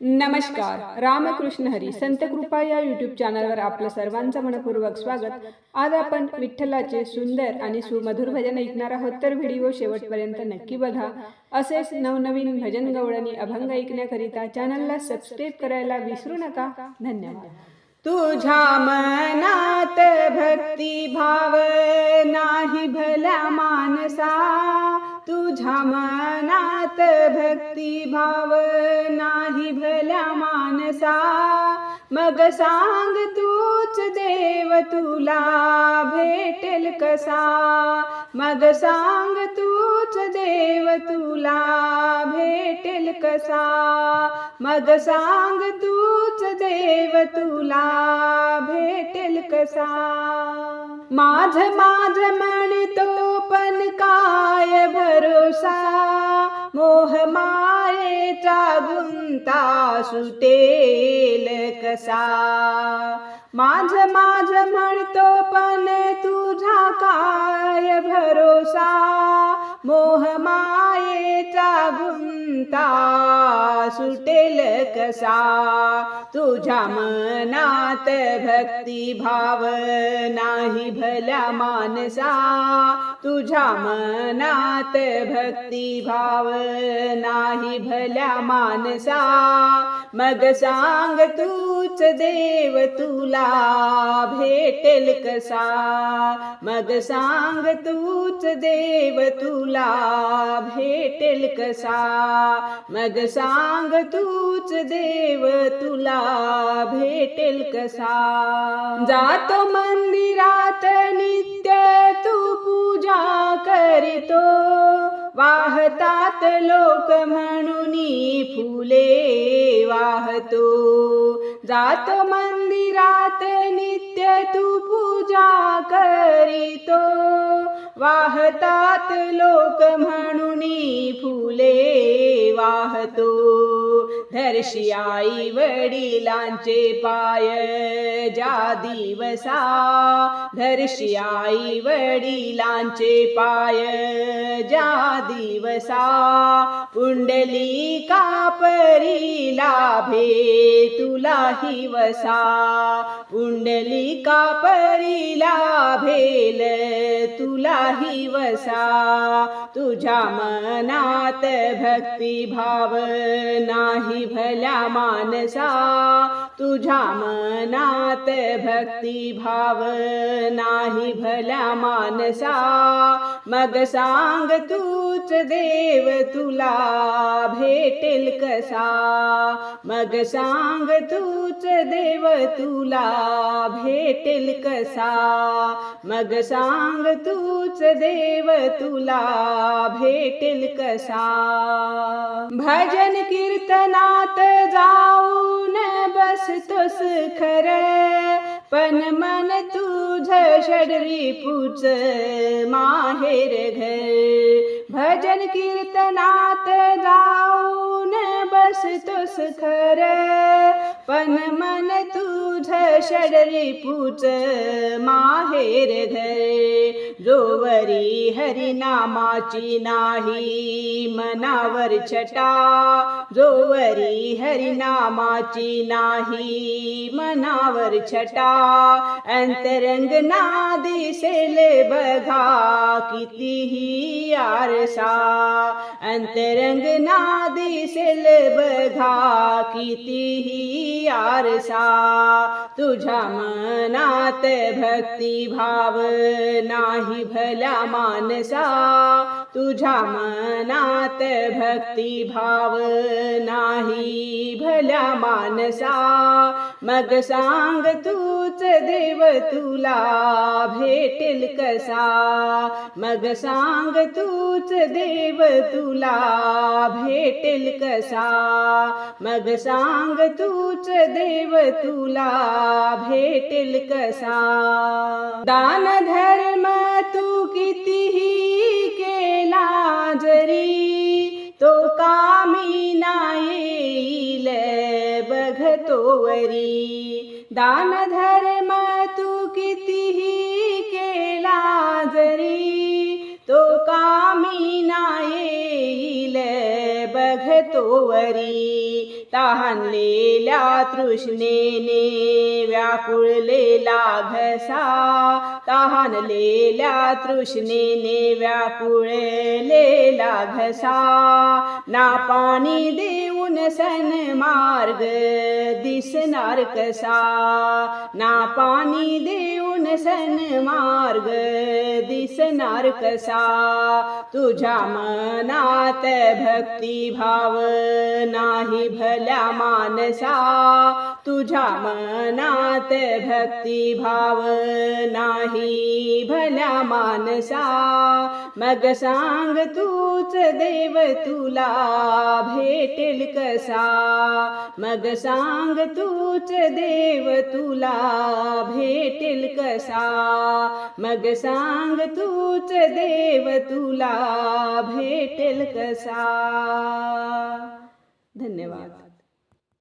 नमस्कार. रामकृष्ण हरी. संत कृपा या युट्यूब चॅनलवर आपलं सर्वांचं मनपूर्वक स्वागत. आज आपण विठ्ठलाचे सुंदर आणि सुमधुर भजन ऐकणार आहोत. तर व्हिडिओ शेवटपर्यंत नक्की बघा. असेच नवनवीन भजन गवळणी अभंग ऐकण्याकरिता चॅनलला सबस्क्राईब करायला विसरू नका. धन्यवाद. तुझ्या मनात भक्ती भाव नाही भला. भाव नाही भला मानसा. मग सांग तूच देव तुला भेटेल कसा? मग सांग तूच देव तुला भेटेल कसा? मग सांग तूच देव तुला भेटेल कसा? माझ माझ म्हणतो पण काय भर चिंता सुटेल कसा माझ माझ म्हणतो पण तुझा काय भरोसा? मोह मायेचा गुंता सुटेल कसा? तुझ्या मनात भक्ती भाव नाही भल्या मानसा. तुझ्या मनात भक्ती भाव नाही भल्या मानसा. मग सांग तूच देव तुला भेटेल कसा? मग सांग तूच देव तुला भेटेल कसा? मग सांग तूच देव तुला भेटेल कसा? जातो मंदिरात नित्य तू पूजा करीतो. वाहतात लोक म्हणून फुले वाहतो. जातो मंदिरात नित्य तू पूजा करीतो. वाहतात लोक म्हणून फुले वाहतो. धरशी आई वडिलांचे पाय ज्या दिवसा धरशी आई वडिलांचे पाय ज्या दिवसा पुंडली कापरी लाभे तुला ही वसा. पुंडली कापरी लाभेल तुला हि वसा तुझ्या मनात भक्ती भाव नाही भल्या मानसा. तुझ्या मनात भक्ती भाव नाही भल्या मानसा. मग सांग तूच देव तुला भेटेल कसा? मग सांग तूच देव तुला भेटेल कसा? मग सांग तूच देव तुला भेटेल कसा? भजन कीर्तनात जाऊन बसतोस खर पण मन तुझ षडरी पूच माहेर घर. भजन कीर्तनात जाऊन बसतोस खर पण मन तुझ षडरी पूच माहेर घर. जोवरी हरिनामाची नाही मनावर छटा जोवरी हरिनामाची नाही मनावर छटा अंतरंग ना दिसेल बघा कितीही आरसा अंतरंग ना दिसेल बघा कितीही आरसा. तुझ्या मनात भक्ती भाव नाही भल्या मानसा. तुझ्या मनात भक्ती भाव नाही भल्या मानसा. मग सांग तू तुला भेटेल कसा? मग सांग तूच देव तुला भेटेल कसा? मग सांग तूच देव तुला भेटेल कसा? दान धर्म तू कितीही केला जरी तो कामी नाही बघतो वरी दान धर्म कितीही केला जरी तो कामी ना बघतो वरी. तहानलेल्या तृष्णेने व्याकुळलेला घसा तहानलेल्या तृष्णेने व्याकुळलेला घसा. ना पाणी देऊन सन मार्ग दिसणार कसा ना पाणी देऊन सन मार्ग. दिसणार कसा तुझ्या मनात भक्तिभाव नाही भल्या मानसा. तुझ्या मनात भक्तिभाव नाही भल्या मानसा. मग सांग तूच देव तुला भेटेल कसा? मग सांग सांग तूच देव तुला भेटेल कसा? मग सांग तूच देव तुला भेटेल कसा? धन्यवाद.